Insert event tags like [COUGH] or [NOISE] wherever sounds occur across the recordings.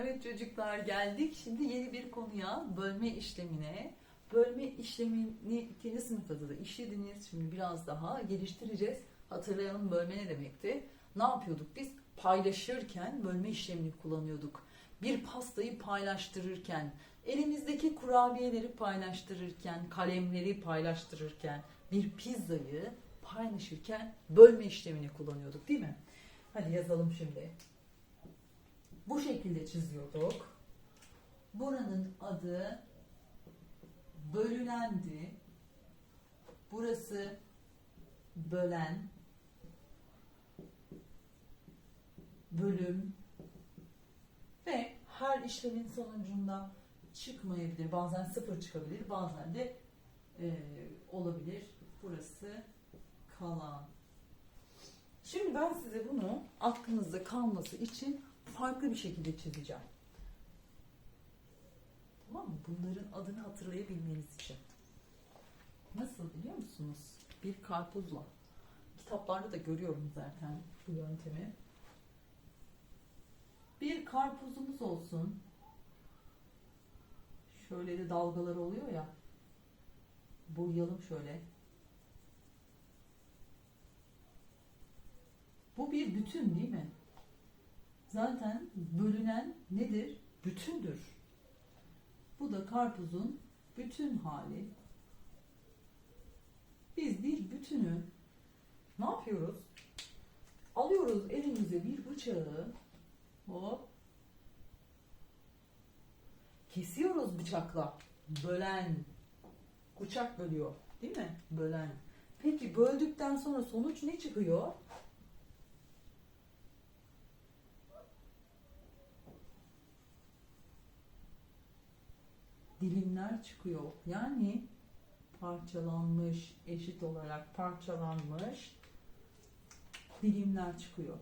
Evet çocuklar geldik. Şimdi yeni bir konuya bölme işlemine. Bölme işlemini ikinci sınıfta da işlediniz. Şimdi biraz daha geliştireceğiz. Hatırlayalım bölme ne demekti? Ne yapıyorduk biz? Paylaşırken bölme işlemini kullanıyorduk. Bir pastayı paylaştırırken, elimizdeki kurabiyeleri paylaştırırken, kalemleri paylaştırırken, bir pizzayı paylaşırken bölme işlemini kullanıyorduk değil mi? Hadi yazalım şimdi. Bu şekilde çiziyorduk. Buranın adı bölünendi. Burası bölen, bölüm ve her işlemin sonucunda çıkmayabilir. Bazen sıfır çıkabilir, bazen de e, olabilir. Burası kalan. Şimdi ben size bunu aklınızda kalması için farklı bir şekilde çizeceğim. Tamam mı? Bunların adını hatırlayabilmeniz için. Nasıl biliyor musunuz? Bir karpuzla. Kitaplarda da görüyorum zaten bu yöntemi. Bir karpuzumuz olsun. Şöyle de dalgaları oluyor ya. Boyayalım şöyle. Bu bir bütün değil mi? Zaten bölünen nedir? Bütündür. Bu da karpuzun bütün hali. Biz bir bütünü ne yapıyoruz? Alıyoruz elimize bir bıçağı. Hop. Kesiyoruz bıçakla. Bölen. Bıçak bölüyor. Değil mi? Bölen. Peki böldükten sonra sonuç ne çıkıyor? Dilimler çıkıyor. Yani parçalanmış, eşit olarak parçalanmış dilimler çıkıyor.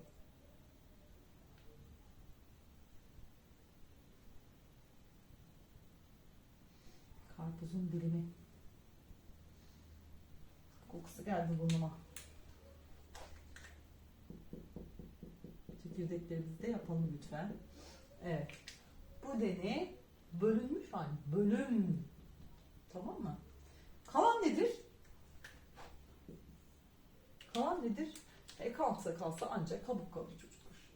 Karpuzun dilimi. Kokusu geldi burnuma. Çekirdeklerimizi de yapalım lütfen. Evet. Bu dene bölünmüş hali. Bölüm. Tamam mı? Kalan nedir? Kalan nedir? E kalsa kalsa ancak kabuk kalır çocuklar.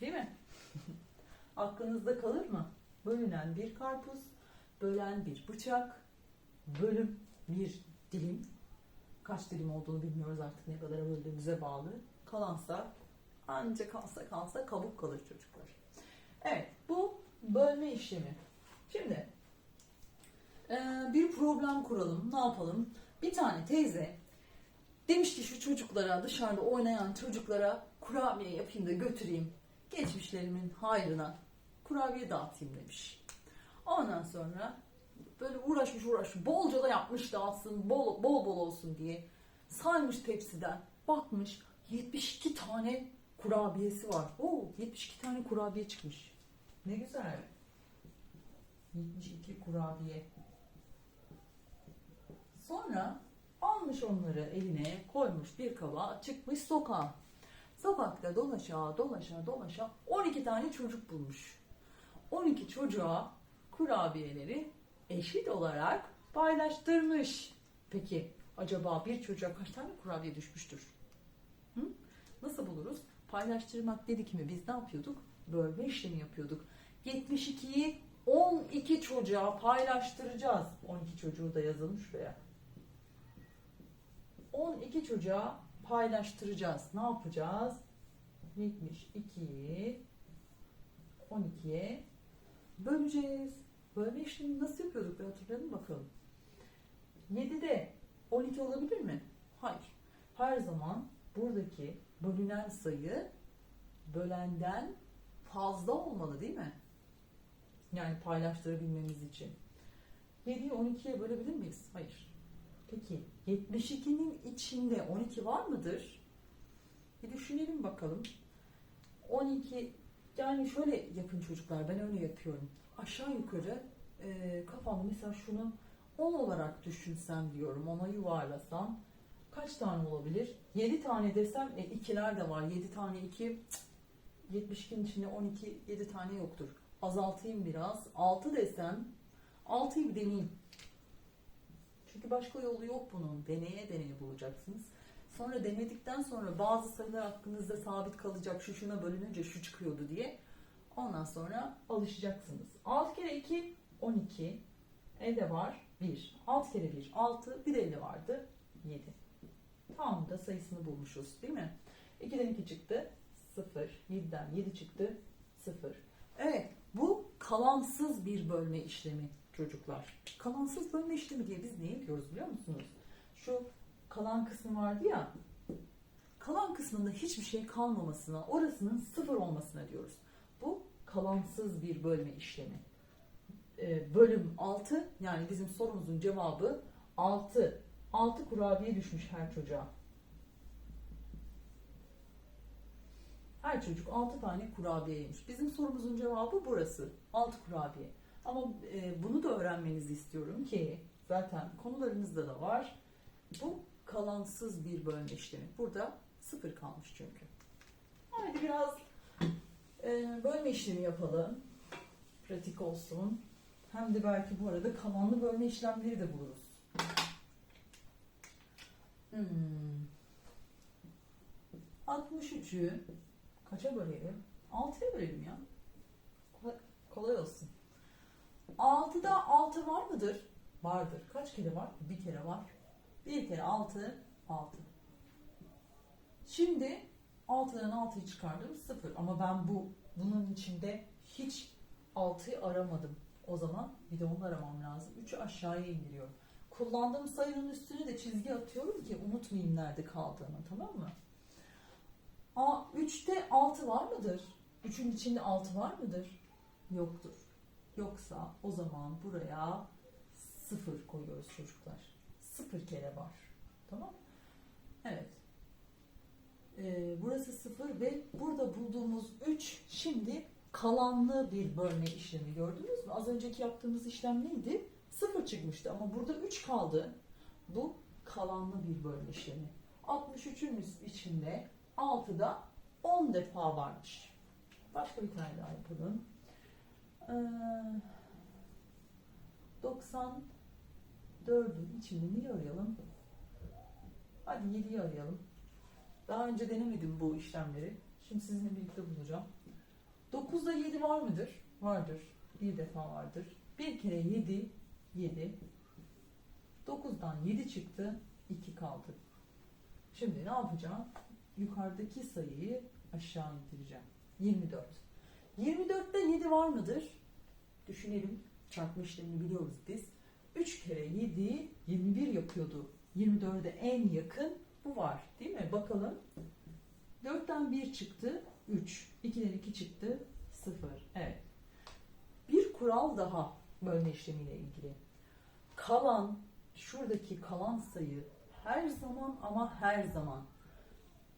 Değil mi? [LAUGHS] Aklınızda kalır mı? Bölünen bir karpuz, bölen bir bıçak, bölüm bir dilim. Kaç dilim olduğunu bilmiyoruz artık ne kadar böldüğümüze bağlı. Kalansa Ancak kalsa kalsa kabuk kalır çocuklar. Evet bu bölme işlemi. Şimdi e, bir problem kuralım. Ne yapalım? Bir tane teyze demiş ki şu çocuklara dışarıda oynayan çocuklara kurabiye yapayım da götüreyim. Geçmişlerimin hayrına kurabiye dağıtayım demiş. Ondan sonra böyle uğraşmış uğraşmış bolca da yapmış dağıtsın bol bol bol olsun diye saymış tepsiden bakmış 72 tane kurabiyesi var. Oo, 72 tane kurabiye çıkmış. Ne güzel. 72 kurabiye. Sonra almış onları eline koymuş bir kaba çıkmış sokağa. Sokakta dolaşa dolaşa dolaşa 12 tane çocuk bulmuş. 12 çocuğa kurabiyeleri eşit olarak paylaştırmış. Peki acaba bir çocuğa kaç tane kurabiye düşmüştür? Hı? Nasıl buluruz? Paylaştırmak dedik mi biz ne yapıyorduk? Bölme işlemi yapıyorduk. 72'yi 12 çocuğa paylaştıracağız. 12 çocuğu da yazalım şuraya. 12 çocuğa paylaştıracağız. Ne yapacağız? 72'yi 12'ye böleceğiz. Bölme işlemini nasıl yapıyorduk? Bir hatırlayalım bakalım. 7'de 12 olabilir mi? Hayır. Her zaman buradaki bölünen sayı bölenden fazla olmalı değil mi? Yani paylaştırabilmemiz için. 7'yi 12'ye bölebilir miyiz? Hayır. Peki 72'nin içinde 12 var mıdır? Bir düşünelim bakalım. 12 yani şöyle yapın çocuklar ben öyle yapıyorum. Aşağı yukarı e, kafamda mesela şunu 10 olarak düşünsem diyorum ona yuvarlasam kaç tane olabilir? 7 tane desem e, ikiler de var. 7 tane 2 72'nin içinde 12 7 tane yoktur. Azaltayım biraz. 6 desem 6'yı bir deneyeyim. Çünkü başka yolu yok bunun. Deneye deneye bulacaksınız. Sonra denedikten sonra bazı sayılar aklınızda sabit kalacak. Şu şuna bölününce şu çıkıyordu diye. Ondan sonra alışacaksınız. 6 kere 2 12. Elde var 1. 6 kere 1 6. Bir de elde vardı 7. Tam da sayısını bulmuşuz değil mi? 2'den 2 çıktı 0. 7'den 7 çıktı 0. Evet bu kalansız bir bölme işlemi çocuklar. Kalansız bölme işlemi diye biz ne yapıyoruz biliyor musunuz? Şu kalan kısmı vardı ya kalan kısmında hiçbir şey kalmamasına, orasının sıfır olmasına diyoruz. Bu kalansız bir bölme işlemi. Ee, bölüm 6 yani bizim sorumuzun cevabı 6. 6 kurabiye düşmüş her çocuğa. Her çocuk 6 tane kurabiye yemiş. Bizim sorumuzun cevabı burası. 6 kurabiye. Ama e, bunu da öğrenmenizi istiyorum ki zaten konularımızda da var. Bu kalansız bir bölme işlemi. Burada sıfır kalmış çünkü. Hadi biraz e, bölme işlemi yapalım. Pratik olsun. Hem de belki bu arada kalanlı bölme işlemleri de buluruz. Hmm. 63'ü kaça bölelim? 6'ya bölelim ya. Kolay, kolay olsun. 6'da 6 var mıdır? Vardır. Kaç kere var? Bir kere var. Bir kere 6, 6. Şimdi 6'dan 6'yı çıkardım 0. Ama ben bu bunun içinde hiç 6'yı aramadım. O zaman bir de onu aramam lazım. 3'ü aşağıya indiriyorum. Kullandığım sayının üstüne de çizgi atıyorum ki unutmayayım nerede kaldığını tamam mı? A, 3'te 6 var mıdır? 3'ün içinde 6 var mıdır? Yoktur. Yoksa o zaman buraya 0 koyuyoruz çocuklar. 0 kere var. Tamam Evet. Ee, burası 0 ve burada bulduğumuz 3 şimdi kalanlı bir bölme işlemi gördünüz mü? Az önceki yaptığımız işlem neydi? 0 çıkmıştı ama burada 3 kaldı. Bu kalanlı bir bölme işlemi. 63'ün içinde 6'da 10 defa varmış. Başka bir tane daha yapalım. Ee, 94'ün içinde neyi arayalım? Hadi 7'yi arayalım. Daha önce denemedim bu işlemleri. Şimdi sizinle birlikte bulacağım. 9'da 7 var mıdır? Vardır. Bir defa vardır. Bir kere 7, 7. 9'dan 7 çıktı, 2 kaldı. Şimdi ne yapacağım? Yukarıdaki sayıyı aşağı indireceğim. 24. 24'te 7 var mıdır? Düşünelim. Çarpma işlemini biliyoruz biz. 3 kere 7, 21 yapıyordu. 24'e en yakın bu var. Değil mi? Bakalım. 4'ten 1 çıktı. 3. 2'den 2 çıktı. 0. Evet. Bir kural daha bölme işlemiyle ilgili. Kalan, şuradaki kalan sayı her zaman ama her zaman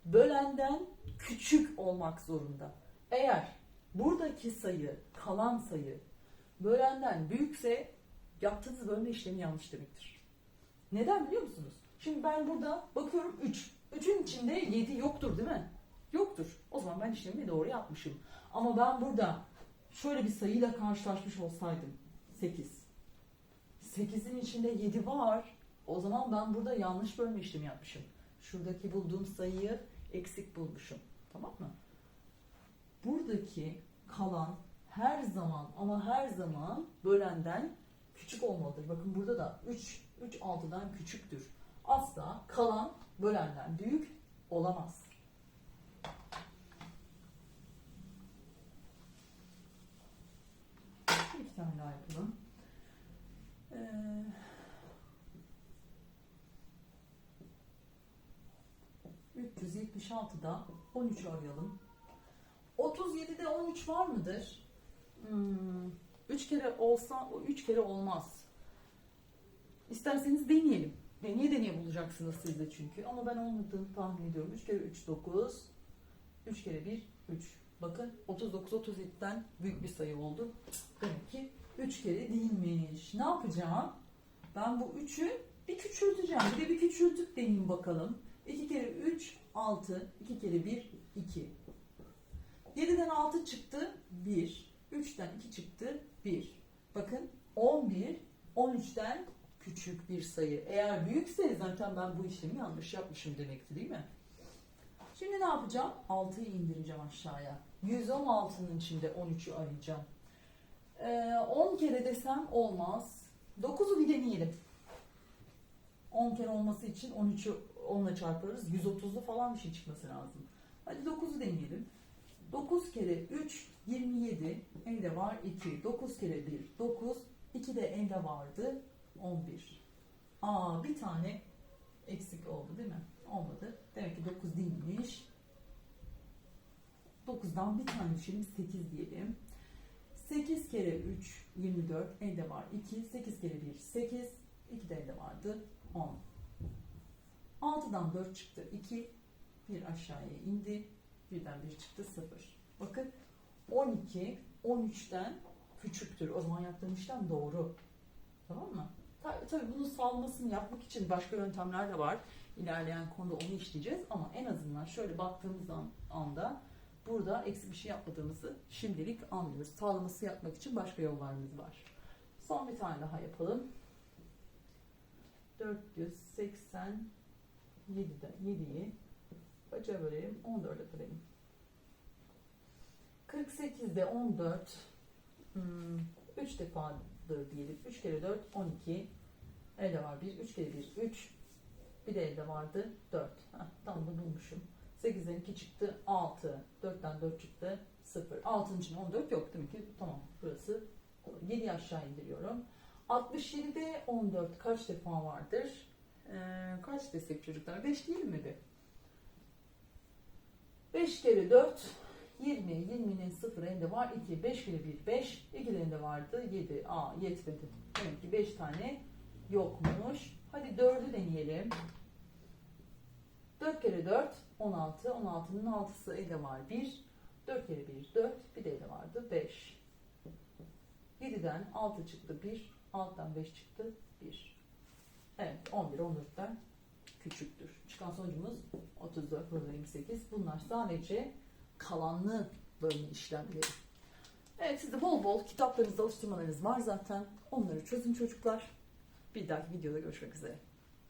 bölenden küçük olmak zorunda. Eğer buradaki sayı, kalan sayı bölenden büyükse yaptığınız bölme işlemi yanlış demektir. Neden biliyor musunuz? Şimdi ben burada bakıyorum 3. 3'ün içinde 7 yoktur değil mi? Yoktur. O zaman ben işlemi doğru yapmışım. Ama ben burada şöyle bir sayıyla karşılaşmış olsaydım 8. 8'in içinde 7 var. O zaman ben burada yanlış bölme işlemi yapmışım. Şuradaki bulduğum sayıyı eksik bulmuşum. Tamam mı? Buradaki kalan her zaman ama her zaman bölenden küçük olmalıdır. Bakın burada da 3, 3 6'dan küçüktür. Asla kalan bölenden büyük olamaz. Daha yapalım. Ee, ...376'da 13'ü arayalım. 37'de 13 var mıdır? Hmm, 3 kere olsa, o 3 kere olmaz. İsterseniz deneyelim. Deneye deneye bulacaksınız siz de çünkü. Ama ben olmadığını tahmin ediyorum. 3 kere 3 9. 3 kere 1 3. Bakın 39 37'den büyük bir sayı oldu. Demek ki 3 kere değilmiş. Ne yapacağım? Ben bu 3'ü Bir küçülteceğim. Bir de bir küçültüp deneyim bakalım. 2 kere 3, 6. 2 kere 1, 2. 7'den 6 çıktı, 1. 3'ten 2 çıktı, 1. Bakın 11, 13'ten küçük bir sayı. Eğer büyükse zaten ben bu işlemi yanlış yapmışım demekti değil mi? Şimdi ne yapacağım? 6'yı indireceğim aşağıya. 116'nın içinde 13'ü arayacağım. Ee, 10 kere desem olmaz. 9'u bir deneyelim. 10 kere olması için 13'ü 10'la çarparız. 130'lu falan bir şey çıkması lazım. Hadi 9'u deneyelim. 9 kere 3 27 elde var 2. 9 kere 1 9. 2 de elde vardı 11. Aa bir tane eksik oldu değil mi? Olmadı. Demek ki 9 değilmiş. 9'dan bir tane düşelim 8 diyelim. 8 kere 3 24 elde var 2. 8 kere 1 8. 2 de elde vardı 10. 6'dan 4 çıktı 2. Bir aşağıya indi. Birden bir çıktı 0. Bakın 12 13'ten küçüktür. O zaman yaptığım işlem doğru. Tamam mı? Tabii, tabii bunun salmasını yapmak için başka yöntemler de var. İlerleyen konuda onu işleyeceğiz ama en azından şöyle baktığımız an- anda burada eksik bir şey yapmadığımızı şimdilik anlıyoruz. Sağlaması yapmak için başka yollarımız var. Son bir tane daha yapalım. 487'den 7'yi kaça bölelim? 14'e bölelim. 48'de 14 hmm, 3 defadır diyelim. 3 kere 4 12 elde var 1. 3 kere 1 3 bir de elde vardı 4. Heh, tam da bulmuşum. 8'den 2 çıktı 6. 4'ten 4 çıktı 0. 6'nın için 14 yok demek ki tamam burası 7 aşağı indiriyorum. 67'de 14 kaç defa vardır? Ee, kaç desek çocuklar? 5 değil mi bir? 5 kere 4 20. 20'nin 0 elde var 2. 5 kere 1 5. 2 elinde vardı 7. Aa yetmedi. Demek ki 5 tane yokmuş. Hadi 4'ü deneyelim. 4 kere 4 16. 16'nın 6'sı elde var 1. 4 kere 1 4. Bir de elde vardı 5. 7'den 6 çıktı 1. 6'dan 5 çıktı 1. Evet 11 14'ten küçüktür. Çıkan sonucumuz 34 burada 28. Bunlar sadece kalanlı bölme işlemleri. Evet sizde bol bol kitaplarınızda alıştırmalarınız var zaten. Onları çözün çocuklar. Bir dahaki videoda görüşmek üzere.